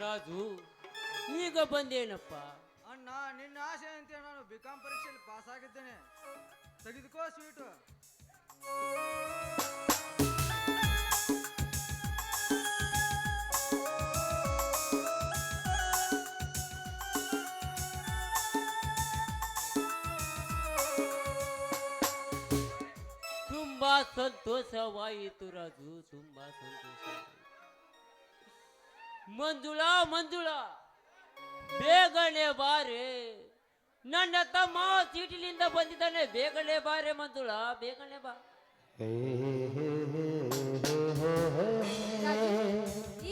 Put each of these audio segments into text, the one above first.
ರಾಜು ಈಗ ಬಂದೇನಪ್ಪ? ಅಣ್ಣ ನಿನ್ನ ಆಸೆ ಅಂತ ನಾನು ಬಿ ಕಾಂ ಪರೀಕ್ಷೆಯಲ್ಲಿ ಪಾಸ್ ಆಗಿದ್ದೇನೆ. ತೆಗೆದುಕೋ ಸ್ವೀಟು ಸಂತೋಷವಾಯಿತು ರಾಜು ತುಂಬಾ ಸಂತೋಷ. ಮಂಜುಳಾ ಮಂಜುಳಾ ಬೇಗನೆ ಬಾರೆ. ನನ್ನ ತಮ್ಮ ಚೀಟಿಲಿಂದ ಬಂದಿದ್ದಾನೆ. ಬೇಗನೆ ಬಾರೆ ಮಂಜುಳಾ ಬೇಗನೆ ಬಾ.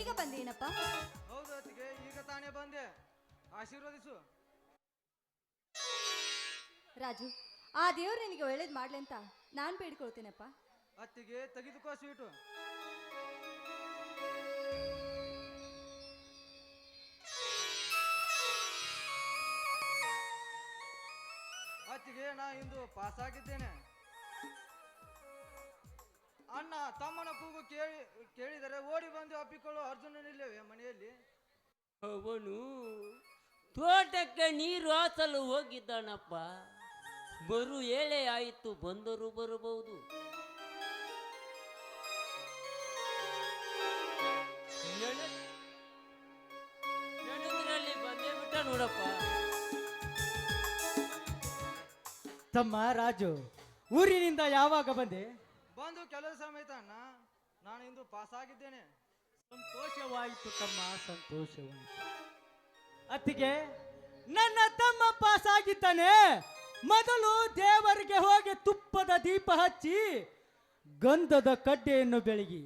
ಈಗ ಬಂದೇನಪ್ಪ? ಹೌದು ಅತ್ತಿಗೆ ಈಗ ತಾನೇ ಬಂದೆ. ಆಶೀರ್ವದಿಸು. ರಾಜು ಆ ದೇವ್ರು ನಿನಗೆ ಒಳ್ಳೇದು ಮಾಡ್ಲಿ ಅಂತ ನಾನು ಬೇಡ್ಕೊಳ್ತೇನಪ್ಪ. ಅತ್ತಿಗೆ ತೆಗೆದುಕೋ ಸ್ವೀಟು. ಅತ್ತಿಗೆ ನಾ ಇಂದು ಪಾಸ್ ಆಗಿದ್ದೇನೆ ಅಣ್ಣ ತಮ್ಮನ ಕೂಗು ಕೇಳಿ, ಕೇಳಿದರೆ ಓಡಿ ಬಂದು ಅಪ್ಪಿಕೊಳ್ಳೋ ಅರ್ಜುನನಿಲ್ಲವೇ ಮನೆಯಲ್ಲಿ? ಅವನು ತೋಟಕ್ಕೆ ನೀರು ಹಾಸಲು ಹೋಗಿದ್ದಾನಪ್ಪ. ಬರು ಏಳೆ ಆಯಿತು, ಬಂದರು ಬರಬಹುದು. ತಮ್ಮ ರಾಜು ಊರಿನಿಂದ ಯಾವಾಗ ಬಂದೆ? ಬಂದು ಕೆಲವು ಸಮೇತ ಅಣ್ಣ ನಾನು ಇಂದು ಪಾಸ್ ಆಗಿದ್ದೇನೆ. ಸಂತೋಷವಾಯಿತು ತಮ್ಮ ಸಂತೋಷವಾಯಿತು. ಅತ್ತಿಗೆ ನನ್ನ ತಮ್ಮ ಪಾಸ್ ಆಗಿದ್ದಾನೆ. ಮೊದಲು ದೇವರಿಗೆ ಹೋಗಿ ತುಪ್ಪದ ದೀಪ ಹಚ್ಚಿ ಗಂಧದ ಕಡ್ಡೆಯನ್ನು ಬೆಳಗಿ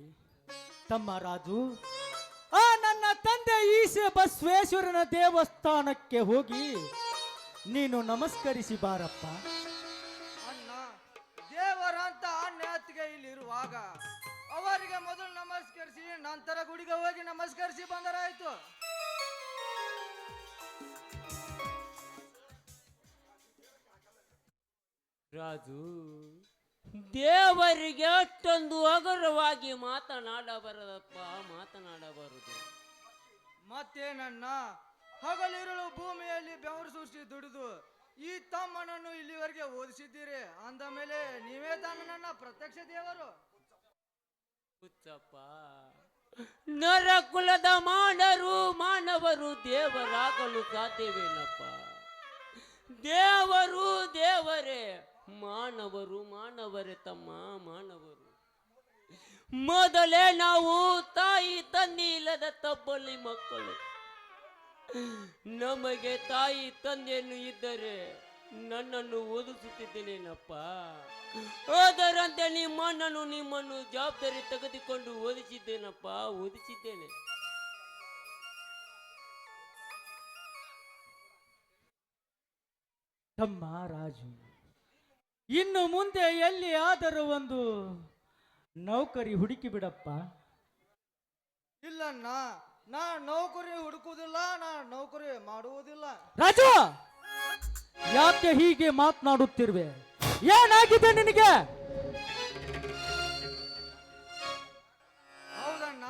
ತಮ್ಮ ರಾಜು ಆ ನನ್ನ ತಂದೆ ಈಸೆ ಬಸವೇಶ್ವರನ ದೇವಸ್ಥಾನಕ್ಕೆ ಹೋಗಿ ನೀನು ನಮಸ್ಕರಿಸಿ ಬಾರಪ್ಪ. ಅತ್ತಿಗೆ ಅವರಿಗೆ ಮೊದಲು ನಮಸ್ಕರಿಸಿ ನಂತರ ಗುಡಿಗೆ ಹೋಗಿ ನಮಸ್ಕರಿಸಿ ಬಂದರಾಯ್ತು. ರಾಜು ದೇವರಿಗೆ ಅಷ್ಟೊಂದು ಹಗುರವಾಗಿ ಮಾತನಾಡಬಾರದಪ್ಪ ಮಾತನಾಡಬಾರದು. ಮತ್ತೇನನ್ನ ಹಗಲಿರುಳು ಭೂಮಿಯಲ್ಲಿ ಬೆವರು ಸೃಷ್ಟಿ ದುಡಿದು ಈ ತಮ್ಮನನ್ನು ಇಲ್ಲಿವರೆಗೆ ಓದಿಸಿದ್ದೀರಿ. ಅಂದ ಮೇಲೆ ನೀವೇ ತಮ್ಮನನ್ನ ನನ್ನ ಪ್ರತ್ಯಕ್ಷ ದೇವರು. ಹುಚ್ಚಪ್ಪ. ನರಕುಲದ ಮಾನರು, ಮಾನವರು ದೇವರಾಗಲು ಸಾಧ್ಯವೇನಪ್ಪ? ದೇವರು ದೇವರೇ, ಮಾನವರು ಮಾನವರೇ ತಮ್ಮ ಮಾನವರು. ಮೊದಲೇ ನಾವು ತಾಯಿ ತಂದೆ ಇಲ್ಲದ ತಬ್ಬಲಿ ಮಕ್ಕಳು. ನಮಗೆ ತಾಯಿ ತಂದೆಯನ್ನು ಇದ್ದರೆ ನನ್ನನ್ನು ಓದಿಸುತ್ತಿದ್ದೇನೇನಪ್ಪ? ಅದರಂತೆ ನಿಮ್ಮಣ್ಣನು ನಿಮ್ಮನ್ನು ಜವಾಬ್ದಾರಿ ತೆಗೆದುಕೊಂಡು ಓದಿಸಿದ್ದೇನಪ್ಪ? ಓದಿಸಿದ್ದೇನೆ. ತಮ್ಮ ರಾಜು ಇನ್ನು ಮುಂದೆ ಎಲ್ಲಿ ಆದರೂ ಒಂದು ನೌಕರಿ ಹುಡುಕಿ ಬಿಡಪ್ಪ? ಇಲ್ಲಣ್ಣ ನಾ ನೌಕರಿ ಹುಡುಕುವುದಿಲ್ಲ ನಾ ನೌಕರಿ ಮಾಡುವುದಿಲ್ಲ. ರಾಜು ಯಾಕೆ ಹೀಗೆ ಮಾತನಾಡುತ್ತಿರುವೆ? ಏನಾಗಿದೆ ನಿನಗೆ? ಹೌದಣ್ಣ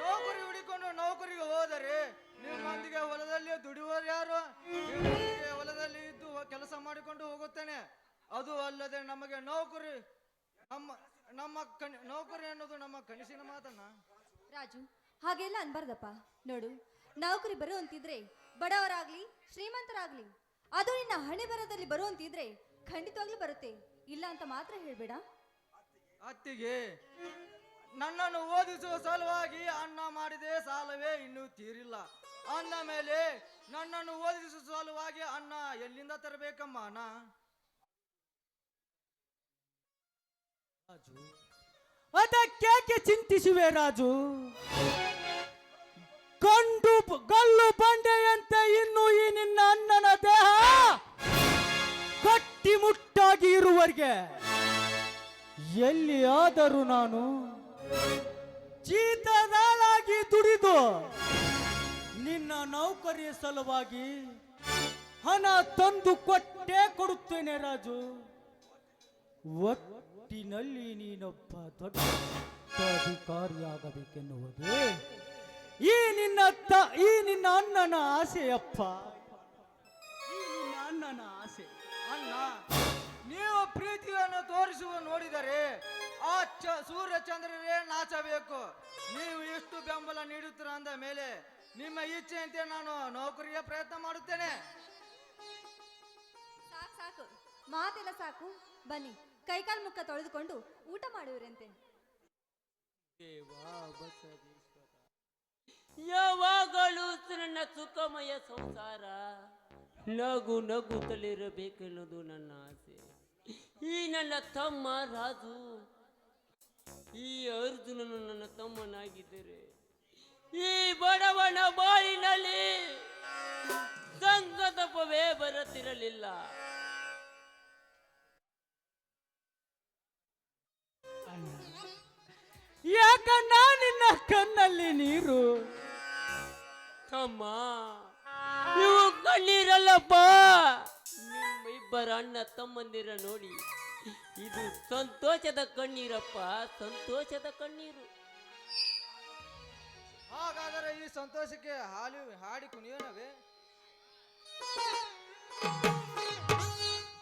ನೌಕರಿ ಹುಡುಕೊಂಡು ನೌಕರಿಗೆ ಹೋದರೆ ನಿಮ್ಮೊಂದಿಗೆ ಹೊಲದಲ್ಲಿ ದುಡಿಯುವರು ಯಾರು? ನಿಮ್ಮೊಂದಿಗೆ ಹೊಲದಲ್ಲಿ ಇದ್ದು ಕೆಲಸ ಮಾಡಿಕೊಂಡು ಹೋಗುತ್ತೇನೆ. ಅದು ಅಲ್ಲದೆ ನಮಗೆ ನೌಕರಿ ನಮ್ಮ ನಮ್ಮ ಕಣ್ ನೌಕರಿ ಅನ್ನೋದು ನಮ್ಮ ಕನಸಿನ ಮಾತನ್ನ ರಾಜು ಹಾಗೆಲ್ಲ ಅನ್ಬಾರ್ದಪ್ಪ. ನೋಡು, ನೌಕರಿ ಬರುವಂತಿದ್ರೆ ಬಡವರಾಗ್ಲಿ, ಶ್ರೀಮಂತರಾಗ್ಲಿ, ಅದು ನಿನ್ನ ಹಣೆ ಬರದಲ್ಲಿ ಬರುವಂತಿದ್ರೆ ಖಂಡಿತವಾಗ್ಲೂ ಬರುತ್ತೆ. ಇಲ್ಲ ಅಂತ ಮಾತ್ರ ಹೇಳ್ಬೇಡ. ಅತ್ತಿಗೆ, ನನ್ನನ್ನು ಓದಿಸುವ ಸಲುವಾಗಿ ಅಣ್ಣ ಮಾಡಿದೆ ಸಾಲವೇ ಇನ್ನೂ ತೀರಿಲ್ಲ. ಅಂದ ಮೇಲೆ, ನನ್ನನ್ನು ಓದಿಸುವ ಸಲುವಾಗಿ ಅಣ್ಣ ಎಲ್ಲಿಂದ ತರಬೇಕಮ್ಮ ಅಣ್ಣ? ರಾಜು. ಅದಕ್ಕೇಕೆ ಚಿಂತಿಸುವೆ ರಾಜು. ಗಂಡು ಗಲ್ಲು ಬಂಡೆಯಂತೆ ಇನ್ನು ಈ ನಿನ್ನ ಅಣ್ಣನ ದೇಹ ಗಟ್ಟಿಮುಟ್ಟಾಗಿ ಇರುವವರೆಗೆ ಎಲ್ಲಿ ಆದರೂ ನಾನು ಚೀತದಾಳಾಗಿ ದುಡಿದು ನಿನ್ನ ನೌಕರಿಯ ಸಲುವಾಗಿ ಹಣ ತಂದು ಕೊಟ್ಟೇ ಕೊಡುತ್ತೇನೆ ರಾಜು. ಒಟ್ಟಿನಲ್ಲಿ ನೀನೊಬ್ಬ ದೊಡ್ಡ ಅಧಿಕಾರಿಯಾಗಬೇಕೆನ್ನುವುದೇ ಈ ನಿನ್ನ ತ ಈ ನಿನ್ನ ಅಣ್ಣನ ಆಸೆಯಪ್ಪ. ಈ ನಿನ್ನ ಅಣ್ಣನ ಆಸೆ. ಅಣ್ಣ ನೀವು ಪ್ರೀತಿಯನ್ನು ತೋರಿಸುವ ನೋಡಿದರೆ ಆ ಚ ಸೂರ್ಯ ಚಂದ್ರರೇ ನಾಚಬೇಕು. ನೀವು ಎಷ್ಟು ಬೆಂಬಲ ನೀಡುತ್ತೀರ ಅಂದ ಮೇಲೆ ನಿಮ್ಮ ಇಚ್ಛೆಯಂತೆ ನಾನು ನೌಕರಿಯ ಪ್ರಯತ್ನ ಮಾಡುತ್ತೇನೆ. ಸಾಕು ಸಾಕು. ಮಾತೆಲ್ಲ ಸಾಕು. ಬನ್ನಿ ಕೈಕಾಲ್ ಮುಖ ತೊಳೆದುಕೊಂಡು ಊಟ ಮಾಡುವರಂತೆ. ದೇವಾ ಬಸವೇಶ್ವರ ಯಾವಾಗಲೂ ನನ್ನ ಸುಖಮಯ ಸಂಸಾರ ನಗು ನಗುತ್ತಲಿರಬೇಕೆನ್ನೋದು ನನ್ನ ಆಸೆ. ಈ ನನ್ನ ತಮ್ಮ ರಾಜು, ಈ ಅರ್ಜುನನು ನನ್ನ ತಮ್ಮನಾಗಿದ್ದರೆ, ಈ ಬಡವನ ಬಾಳಿನಲ್ಲಿ ಸಂಗತಪವೇ ಬರುತ್ತಿರಲಿಲ್ಲ ಯಾಕಣ್ಣ ನಿನ್ನ ಕಣ್ಣಲ್ಲಿ ನೀರು? ತಮ್ಮ ನೀವು ಕಣ್ಣೀರಲ್ಲಪ್ಪ. ನಿಮ್ಮ ಇಬ್ಬರ ಅಣ್ಣ ತಮ್ಮಂದಿರ ನೋಡಿ. ಇದು ಸಂತೋಷದ ಕಣ್ಣೀರಪ್ಪ ಸಂತೋಷದ ಕಣ್ಣೀರು. ಹಾಗಾದರೆ ಈ ಸಂತೋಷಕ್ಕೆ ಹಾಲಿ ಹಾಡಿ ಕುಣಿಯೋಣವೇ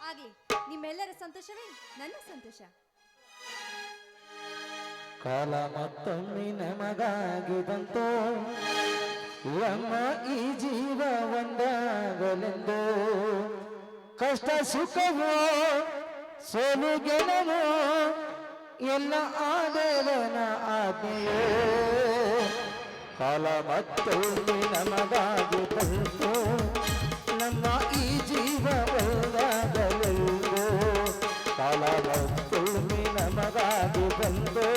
ಆಗಲಿ ನಿಮ್ಮೆಲ್ಲರ ಸಂತೋಷವೇ? ನನ್ನ ಸಂತೋಷ. ಕಾಲ ಮತ್ತೊಮ್ಮೆ ನಮಗಾಗಿ ಬಂತು. ನಮ್ಮ ಈ ಜೀವ ಒಂದಾಗಲೆಂದು. ಕಷ್ಟ ಸುಖವೋ, ಸೋಲು ಗೆಲವೋ, ಎಲ್ಲ ಆದೇವನ ಆಜ್ಞೆಯೋ. ಕಾಲ ಮತ್ತೊಮ್ಮೆ ನಮಗಾಗಿ ಬಂತು ನಮ್ಮ ಈ ಜೀವ ಒಂದಾಗಲೆಂದು. ಕಾಲ ಮತ್ತೊಮ್ಮೆ ನಮಗಾಗಿ ಬಂದು,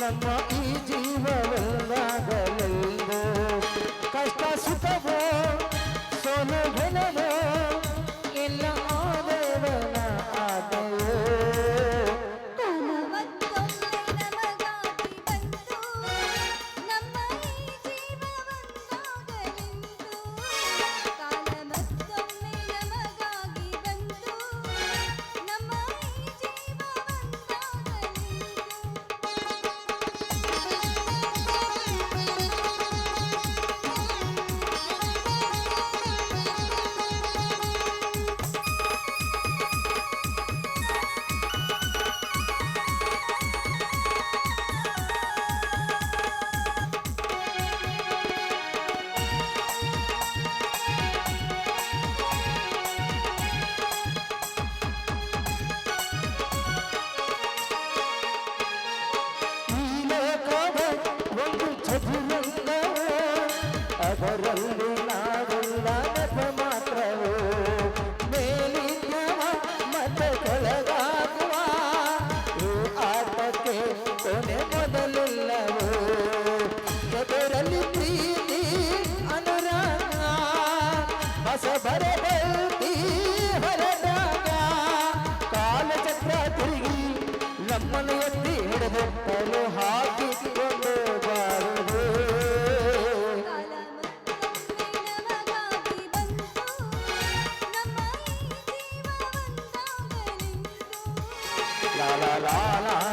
ನಮ್ಮ ಈ ಜೀವ ಅವರಲ್ಲಿ ನಾವೆಲ್ಲ ನಟ ಮಾತ್ರವೋ. ಮೇಲಿದ್ದವ ಮತ ತೊಳೆದಾಗುವ ಆಟಕ್ಕೆ ಕೊನೆ ಮೊದಲ லா லா லா